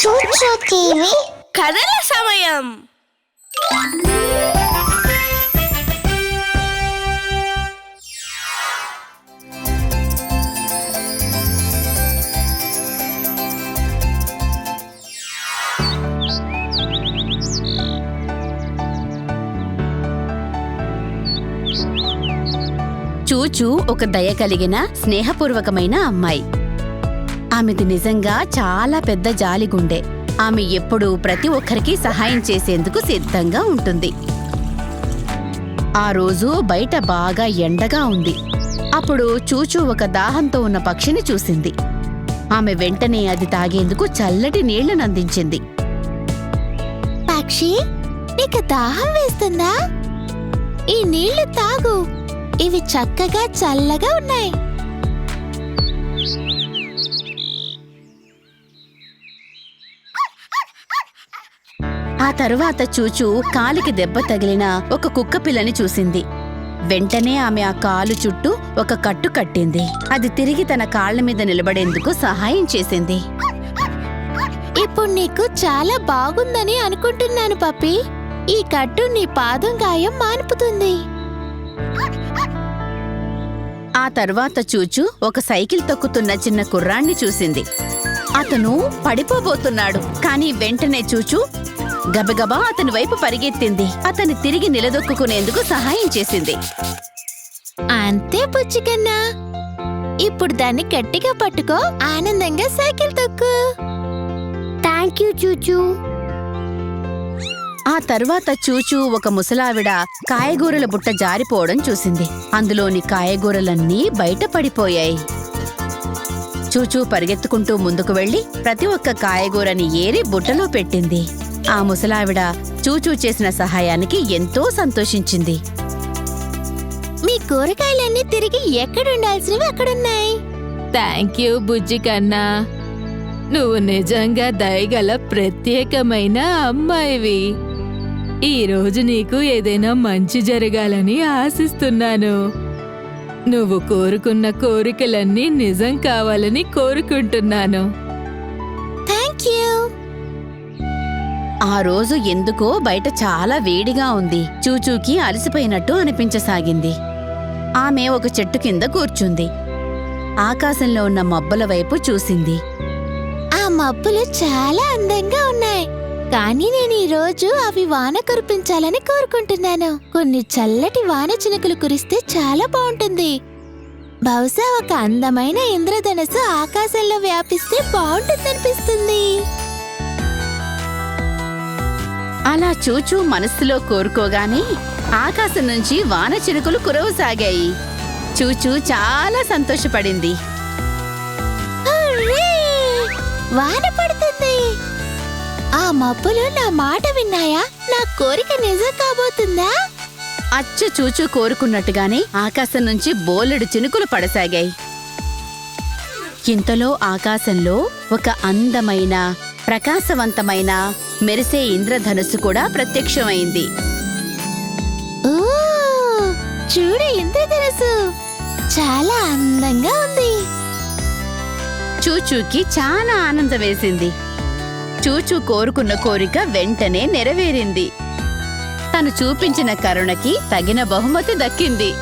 చూచు టీవీ కథల సమయం. చూచూ ఒక దయ కలిగిన స్నేహపూర్వకమైన అమ్మాయి. ఆమెది నిజంగా చాలా పెద్ద జాలిగుండె. ఆమె ఎప్పుడూ ప్రతి ఒక్కరికి సహాయం చేసేందుకు సిద్ధంగా ఉంటుంది. ఆ రోజు బయట బాగా ఎండగా ఉంది. అప్పుడు చూచూ ఒక దాహంతో ఉన్న పక్షిని చూసింది. ఆమె వెంటనే అది తాగేందుకు చల్లటి నీళ్ళను అందించింది. పక్షి నీకు దాహం వేస్తుందా? ఈ నీళ్ళు తాగు. ఇవి చక్కగా చల్లగా ఉన్నాయి. ఆ తరువాత చూచూ కాలికి దెబ్బ తగిలిన ఒక కుక్క పిల్లని చూసింది. వెంటనే ఆమె ఆ కాలు చుట్టూ ఒక కట్టు కట్టింది. అది తిరిగి తన కాళ్ళ మీద నిలబడేందుకు సహాయం చేసింది. ఇప్పుడు నీకు చాలా బాగుందని అనుకుంటున్నాను పప్పి. ఈ కట్టు నీ పాదం గాయం మాన్పుతుంది. ఆ తర్వాత చూచూ ఒక సైకిల్ తొక్కుతున్న చిన్న కుర్రాణ్ణి చూసింది. అతను పడిపోబోతున్నాడు. కానీ వెంటనే చూచూ గబగబా అతని వైపు పరిగెత్తింది. అతన్ని తిరిగి నిలదొక్కునేందుకు సహాయం చేసింది. అంతే పుచ్చికన్నా. ఇప్పుడు దాన్ని గట్టిగా పట్టుకో ఆనందంగా సైకిల్ తొక్కు. థ్యాంక్ యూ చూచూ ఆ తర్వాత చూచూ ఒక ముసలావిడ కాయగూరల బుట్ట జారిపోవడం చూసింది. అందులోని కాయగూరలన్నీ బయట పడిపోయాయి. చూచూ పరిగెత్తుకుంటూ ముందుకు వెళ్ళి ప్రతి ఒక్క కాయగూరని ఏరి బుట్టలో పెట్టింది. ఆ ముసలావిడ చూచూ చేసిన సహాయానికి ఎంతో సంతోషించింది. మీ కూరగాయలన్నీ తిరిగి ఎక్కడుండాల్సినవి అక్కడున్నాయి. థ్యాంక్ యూ బుజ్జి కన్నా. నువ్వు నిజంగా దయగల ప్రత్యేకమైన అమ్మాయివి. ఈ రోజు నీకు ఏదైనా మంచి జరగాలని ఆశిస్తున్నాను. నువ్వు కోరుకున్న కోరికలన్నీ నిజం కావాలని కోరుకుంటున్నాను. ఆ రోజు ఎందుకో బయట చాలా వేడిగా ఉంది. చూచూకి అలసిపోయినట్టు అనిపించసాగింది. ఆమె ఒక చెట్టు కింద కూర్చుంది. ఆకాశంలో ఉన్న మబ్బుల వైపు చూసింది. ఆ మబ్బులు చాలా అందంగా ఉన్నాయి. కానీ నేను ఈ రోజు అవి వాన కురిపించాలని కోరుకుంటున్నాను. కొన్ని చల్లటి వాన చినుకులు కురిస్తే చాలా బాగుంటుంది. బహుశా ఒక అందమైన ఇంద్రధనస్సు ఆకాశంలో వ్యాపిస్తే బాగుంటుందనిపిస్తుంది. అలా చూచూ మనస్సులో కోరుకోగానే ఆకాశం నుంచి వాన చినుకులు కురవసాగాయి చూచూ చాలా సంతోషపడింది! వాన పడుతుంది. ఆ మబ్బులు నా మాట విన్నాయా? నా కోరిక నిజం కాబోతుందా? అచ్చు చూచూ కోరుకున్నట్టుగానే ఆకాశం నుంచి బోలెడు చినుకులు పడసాగాయి. ఇంతలో ఆకాశంలో ఒక అందమైన ప్రకాశవంతమైన మెరిసే ఇంద్రధనుస్సు కూడా ప్రత్యక్షమైంది. చూడు ఇంద్రధనస్సు. చాలా అందంగా ఉంది. చూచూకి చాలా ఆనందం వేసింది. చూచూ కోరుకున్న కోరిక వెంటనే నెరవేరింది. తను చూపించిన కరుణకి తగిన బహుమతి దక్కింది.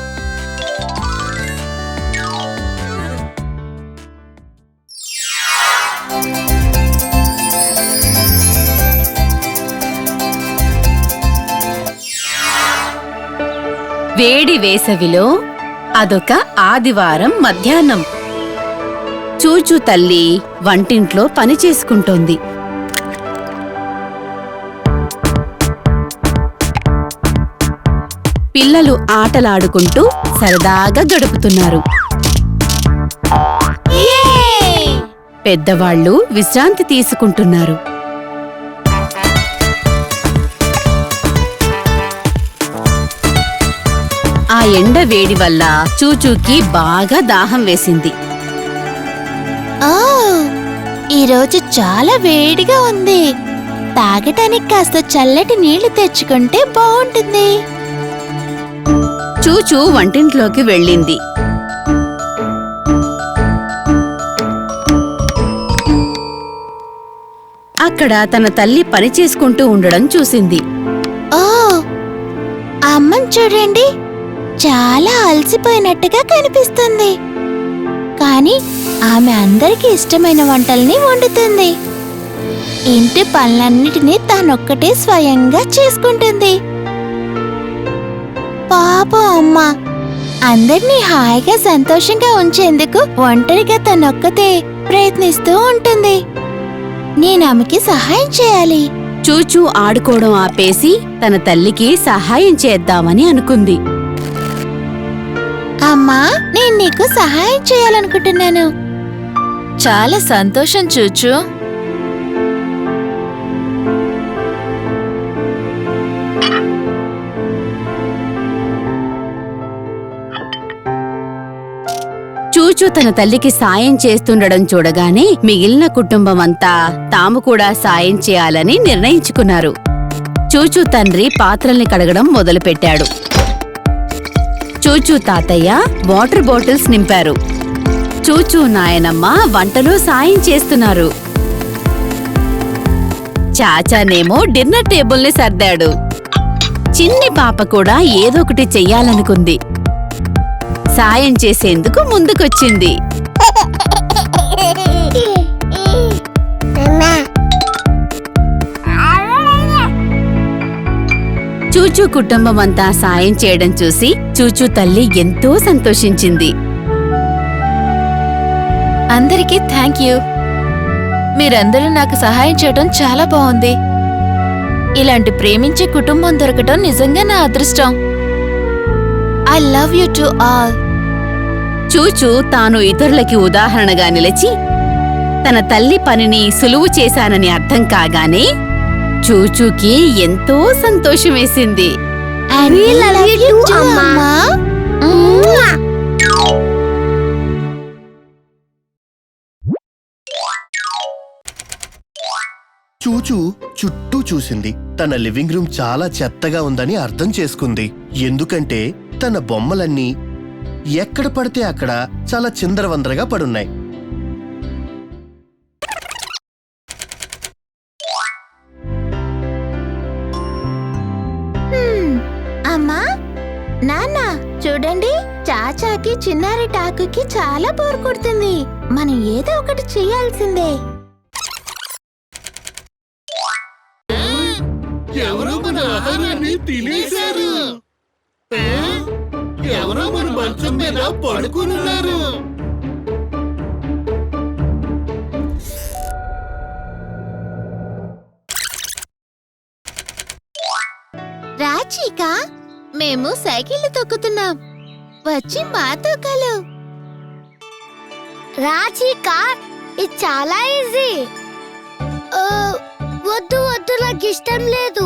వేడి వేసవిలో అదొక ఆదివారం మధ్యాహ్నం. చూచూ తల్లి వంటింట్లో పని చేసుకుంటోంది. పిల్లలు ఆటలాడుకుంటూ సరదాగా గడుపుతున్నారు. పెద్దవాళ్ళు విశ్రాంతి తీసుకుంటున్నారు. ఎండ వేడి వల్ల చూచూకి బాగా దాహం వేసింది. ఈరోజు చాలా వేడిగా ఉంది. తాగటానికి కాస్త చల్లటి నీళ్ళు తెచ్చుకుంటే బాగుంటుంది. చూచూ వంటింట్లోకి వెళ్ళింది. అక్కడ తన తల్లి పని చేసుకుంటూ ఉండడం చూసింది. ఓ అమ్మని చూడండి. చాలా అలసిపోయినట్టుగా కనిపిస్తుంది. కానీ ఆమె అందరికీ ఇష్టమైన వంటల్ని వండుతుంది. ఇంటి పనులన్నిటినీ తానొక్కటే స్వయంగా చేసుకుంటుంది. పాపం అమ్మ అందరినీ హాయిగా సంతోషంగా ఉంచేందుకు ఒంటరిగా తనొక్కతే ప్రయత్నిస్తూ ఉంటుంది. నేను ఆమెకి సహాయం చేయాలి. చూచూ ఆడుకోవడం ఆపేసి తన తల్లికి సహాయం చేద్దామని అనుకుంది. అమ్మా నేను నీకు సహాయం చేయాలనుకుంటున్నాను. చాలా సంతోషం చూచు. చూచూ తన తల్లికి సాయం చేస్తుండడం చూడగానే మిగిలిన కుటుంబం అంతా తాము కూడా సాయం చేయాలని నిర్ణయించుకున్నారు. చూచూ తండ్రి పాత్రల్ని కడగడం మొదలుపెట్టాడు. చూచూ తాతయ్య వాటర్ బాటిల్స్ నింపారు. చూచూ నాయనమ్మ వంటలో సాయం చేస్తున్నారు. చాచానేమో డిన్నర్ టేబుల్ని సర్దాడు. చిన్ని పాప కూడా ఏదొకటి చెయ్యాలనుకుంది. సాయం చేసేందుకు ముందుకొచ్చింది. చూచూ కుటుంబం అంతా సాయం చేయడం చూసి చూచూ తల్లి ఎంతో సంతోషించింది. అందరికీ థ్యాంక్ యూ. మీరందరూ నాకు సహాయం చేయడం చాలా బాగుంది. ఇలాంటి ప్రేమించే కుటుంబం దొరకటం నిజంగా నా అదృష్టం. I love you to all. చూచూ తాను ఇతరులకి ఉదాహరణగా నిలిచి తన తల్లి పనిని సులువు చేశానని అర్థం కాగానే చూచూకి ఎంతో సంతోషం వేసింది And we love you too, అమ్మా. చూచూ చుట్టూ చూసింది. తన లివింగ్ రూమ్ చాలా చెత్తగా ఉందని అర్థం చేసుకుంది. ఎందుకంటే తన బొమ్మలన్నీ ఎక్కడ పడితే అక్కడ చాలా చిందరవందరగా పడున్నాయి. చూడండి చాచాకి చిన్నారి టాకుకి చాలా బోర్ కొడుతుంది. మనం ఏదో ఒకటి చేయాల్సిందే. ఎవరో మన ఆహారాన్ని తినేశారు. ఎవరో మన మంచం మీద పడుకున్నారు మేము సైకిల్ తొక్కుతున్నాం. వచ్చి మాతో కలు. రాచిక ఇది చాలా ఈజీ వద్దు వద్దు నాకు ఇష్టం లేదు.